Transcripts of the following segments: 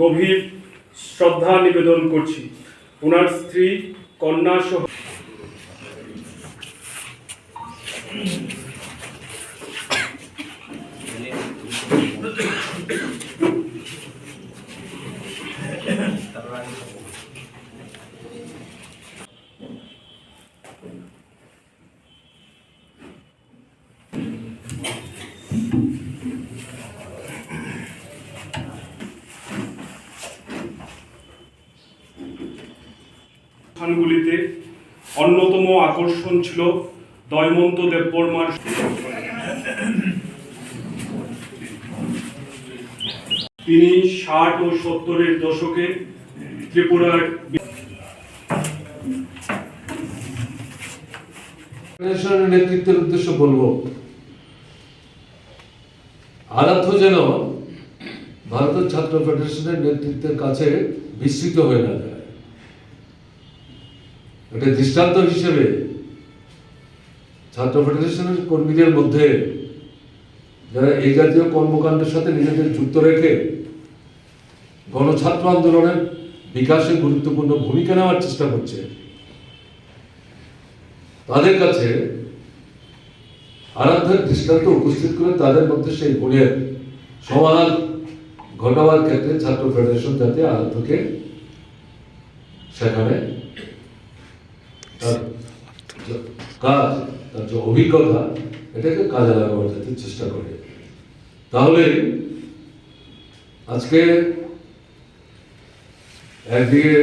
গভীর শ্রদ্ধা নিবেদন করছি। ওনার স্ত্রী কন্যা সহ স্থানগুলিতে অন্যতম আকর্ষণ ছিল দয়মন্ত দেববর্মার তিনি ষাট ও সত্তরের দশকে ত্রিপুরার নেতৃত্বের উদ্দেশ্য বলব, আরাধ্য যেন ভারতের ছাত্র ফেডারেশনের নেতৃত্বের কাছে বিস্তৃত হয়ে না যায়। এটা দৃষ্টান্ত হিসেবে ছাত্র ফেডারেশনের কর্মীদের মধ্যে যারা এই জাতীয় কর্মকাণ্ডের সাথে নিজেদের যুক্ত রেখে গণছাত্র আন্দোলনের বিকাশে গুরুত্বপূর্ণ ভূমিকা নেওয়ার চেষ্টা করছে, তাদের কাছে আরাধ্যের দৃষ্টান্ত উপস্থিত করে তাদের মধ্যে সেই গুণের সমাধান ঘটাবার ক্ষেত্রে ছাত্র ফেডারেশন যাতে আরাধ্যকে সেখানে তার কাজ, তার যে অভিজ্ঞতা, এটাকে কাজে লাগাবার যাতে চেষ্টা করে। তাহলে আজকে একদিকে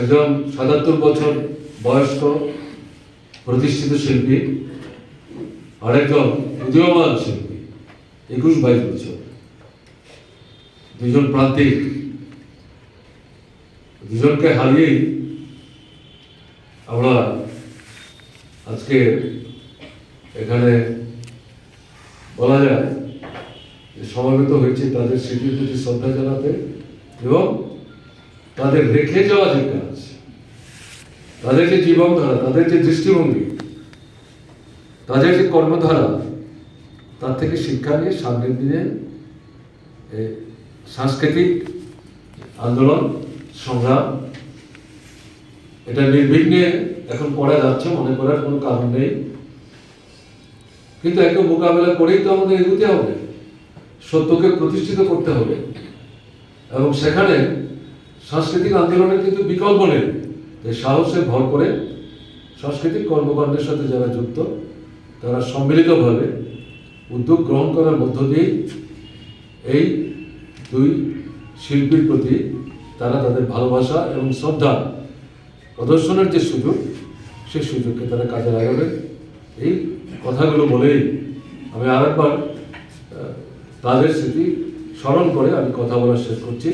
একজন সাতাত্তর বছর বয়স্ক প্রতিষ্ঠিত শিল্পী, আরেকজন উদীয়মান শিল্পী, একুশ বাইশ বছর। দুজন প্রান্তিক দুজনকে হারিয়েই আমরা আজকে এখানে বলা যায় যে সমাবেত হয়েছে তাদের স্মৃতির প্রতি শ্রদ্ধা জানাতে এবং তাদের রেখে যাওয়া যে কাজ, তাদের যে জীবনধারা, তাদের যে দৃষ্টিভঙ্গি, তাদের যে কর্মধারা, তার থেকে শিক্ষা নিয়ে সামনের দিনে সাংস্কৃতিক আন্দোলন সংগ্রাম, এটা নির্বিঘ্নে এখন করা যাচ্ছে, মনে করার কোনো কারণ নেই। কিন্তু একে মোকাবেলা করেই তো আমাদের এগোতে হবে, সত্যকে প্রতিষ্ঠিত করতে হবে। এবং সেখানে সাংস্কৃতিক আন্দোলনের কিন্তু বিকল্প নেই সাহসে ভর করে সাংস্কৃতিক কর্মকাণ্ডের সাথে যারা যুক্ত, তারা সম্মিলিতভাবে উদ্যোগ গ্রহণ করার মধ্য দিয়েই এই দুই শিল্পীর প্রতি তারা তাদের ভালোবাসা এবং শ্রদ্ধা প্রদর্শনের যে সুযোগ, সেই সুযোগকে তারা কাজে লাগাবে। এই কথাগুলো বলেই আমি আরেকবার তাদের স্মৃতি স্মরণ করে আমি কথা বলা শেষ করছি।